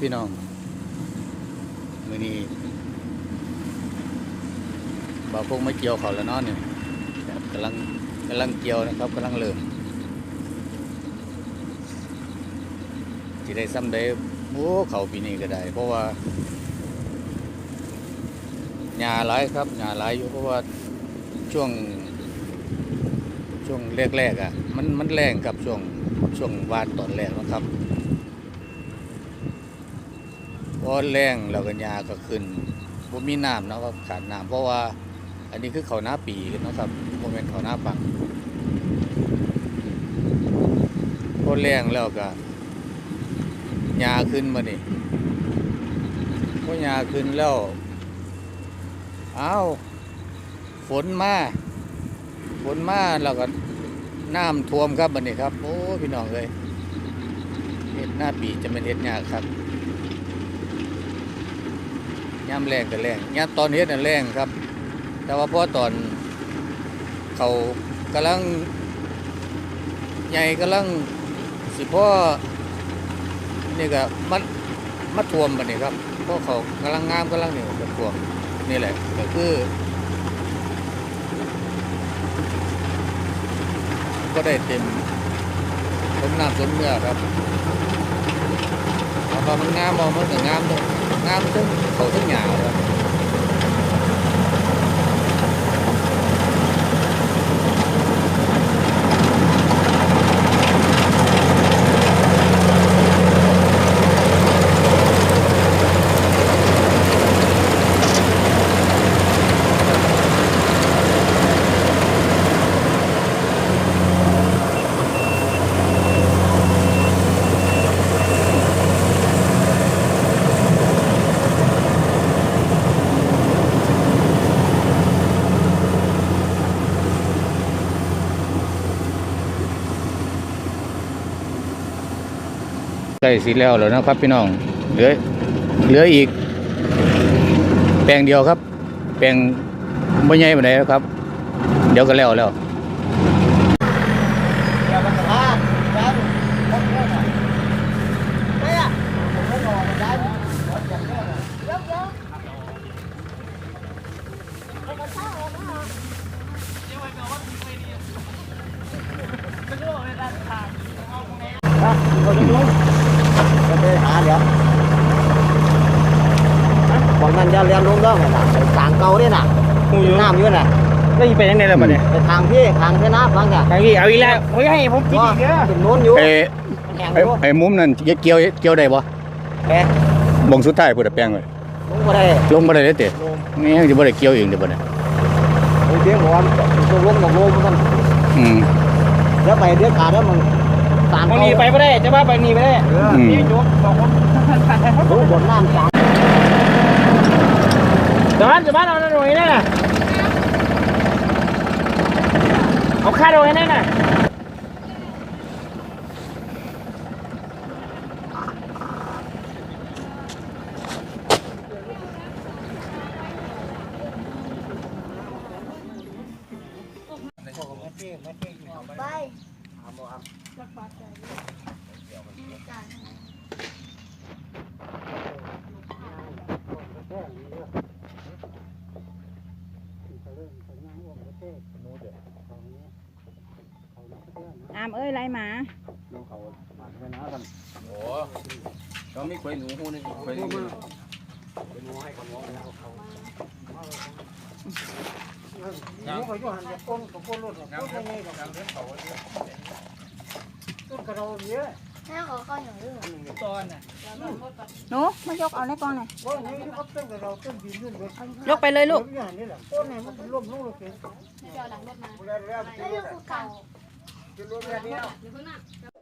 พี่น้องมือนี้บ่าวพวกไม่เกี่ยวเขาแล้วนาะเนี่ยกำลังกำลังเกี่ยวนะครับกำลังเริ่มที่ได้ซ้ำได้โอ้เขาปีนี้ก็ได้ เพราะว่าหญ้าหลายครับหญ้าหลายอยู่เพราะว่าช่วง ช่วงแรกๆอะ มันมันแรงครับช่วงช่วงวานตอนแรกนะครับ พ อแรงแล้วก็ยาก็ขึ้นบ่มีน้ำเนาะครับขาดน้ำเพราะว่า อันนี้คือเขาหน้าปีนะครับโมเมนต์เขาหน้าปังพอแรงแล้วก็ยาขึ้นมานี่พอยาขึ้นแล้วอ้าวฝนมาฝนมาแล้วก็น้ำท่วมครับบัดนี้ครับ โอ้พี่น้องเลยเฮ็ดหน้าปีจะเป็นเฮ็ดยากครับ ย่ำแรงก็แรงย่ำตอนเฮ็ดน่ะแรงครับ แต่ว่าพอตอนเขากำลังใหญ่กำลังสิพ่อนี่ก็มันมาท่วมบัดนี้ครับเพราะเขากำลังงามกำลังนี่ก็ท่วมนี่แหละก็คือก็ได้เต็มสมน้ำสมเนื้อครับเอาพอมันงามมองมันก็งามเลย งามทั้งเข ใกล้สิแล้วแล้วนะครับพี่น้อง เหลือเหลืออีก แปลงเดียวครับ แปลงไม่ใหญ่ปานแล้วครับ เดี๋ยวก็แล้วแล้ว เดี๋ยวบอกนั่นจะเรียนรู้เรื่องไงล่ะไปทางเก่าเนี่ยน่ะหูอยู่น้ำอยู่น่ะแล้วอีไปยังไงล่ะบัดเนี่ยไปทางพี่ทางเทน้ำฟังจ้ะทางนี้เอาอีกแล้วโอ้ยให้ผมกินอีกเด้อถึงโน้นอยู่ไอ้แข่งอไอ้ยู่ไอ้มุมนั้นเกี่ยวเกี่ยวได้บ่แพ้บงสุดท้ายพูดแต่แปลงไว้ลงก็ได้ลงบ่ได้เลยเตะนี่ยังสิบ่ได้เกี่ยวเองเด้อบ่เนี่ยไอ้เสียงบอกว่าตกลงตกลงมันอืมเดี๋ยวไปเดี๋ยวขาดแล้วมึง สารมองเขานี้ไปไม่ได้จะว่าไปนี่ไม่ได้เอออืมนี่ยกสองคนรู้บนน้ำสารจะบ้านจะบ้านเอาหน่อยน่ะเอาค่าโดย ให้แน่น่ะไปอามเอ้ยไรหมาโอ้ก็มีควยหนูฮู้นี่ควายหนูรู้ก็อยู่หันจะก้นกับก้นรถก้นยังไงกับต้น กระโดดเยอะแม่ขอข้าวเหนียวด้วยหนูมายกเอาในกล่องหน่อยก้นนี้ก็ต้นกระโดดต้นดินนู่นเลยยกไปเลยลูกนี่แหละก้นไหนมันล้มลงเลยเป็นแล้วนี่คือเก่าขึ้นรถแบบนี้